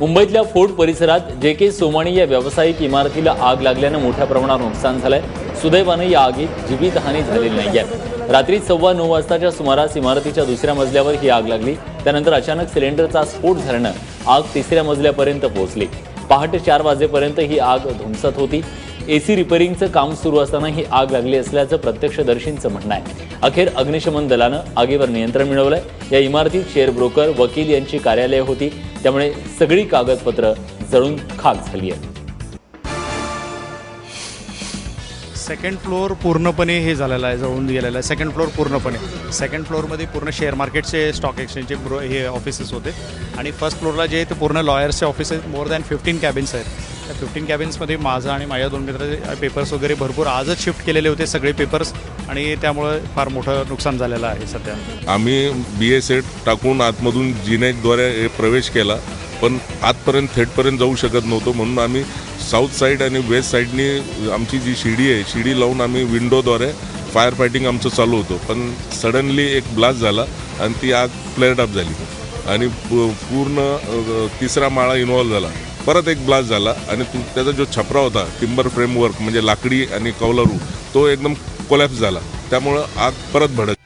मुंबईतल्या फोर्ट परिसरात जे के सोमाणी या व्यावसायिक इमारतीला आग लागल्यानं मोठ्या प्रमाणावर नुकसान झालंय. सुदैवानं या आगीत जीवितहानी झालेली नाही आहे रात्री सव्वा नऊ वाजताच्या सुमारास इमारतीच्या दुसऱ्या मजल्यावर ही आग लागली. त्यानंतर अचानक सिलेंडरचा स्फोट झाल्यानं आग तिसऱ्या मजल्यापर्यंत पोहोचली. पहाटे चार वाजेपर्यंत ही आग धुमसत होती. एसी रिपेरिंगचं काम सुरू असताना ही आग लागली असल्याचं प्रत्यक्षदर्शींचं म्हणणं आहे. अखेर अग्निशमन दलानं आगीवर नियंत्रण मिळवलंय. या इमारतीत शेअर ब्रोकर वकील यांची कार्यालय होती. त्यामुळे सगळी कागदपत्र जळून खाक झाली आहेत. सेकंड फ्लोअर पूर्णपणे हे झालेलं आहे जळून गेलेलं आहे. सेकंड फ्लोअर पूर्णपणे. सेकंड फ्लोअरमध्ये पूर्ण शेअर मार्केटचे स्टॉक एक्सचेंजचे हे ऑफिसेस होते. आणि फर्स्ट फ्लोअरला जे आहे ते पूर्ण लॉयर्सचे offices more than fifteen cabins आहेत. फिफ्टीन कॅबिन्समध्ये माझं आणि माझ्या दोन मित्राचे पेपर्स वगैरे भरपूर आजच शिफ्ट केलेले होते सगळे पेपर्स आणि त्यामुळे फार मोठं नुकसान झालेलं आहे सध्या. आम्ही बी ए एड टाकून आतमधून जिनेटद्वारे प्रवेश केला पण आतपर्यंत थेटपर्यंत जाऊ शकत नव्हतो. म्हणून आम्ही साऊथ साईड आणि वेस्ट साईडनी आमची जी शिडी आहे शिडी लावून आम्ही विंडोद्वारे फायर फायटिंग आमचं चालू होतं. पण सडनली एक ब्लास्ट झाला आणि ती आग फ्लेअर अप झाली. आणि पूर्ण तिसरा माळा इन्व्हॉल्व झाला. परत एक ब्लास्ट झाला आणि तू त्याचा जो छपरा होता टिंबर फ्रेमवर्क म्हणजे लाकडी आणि कौलारू तो एकदम कोलॅप्स झाला. त्यामुळं आग परत भडक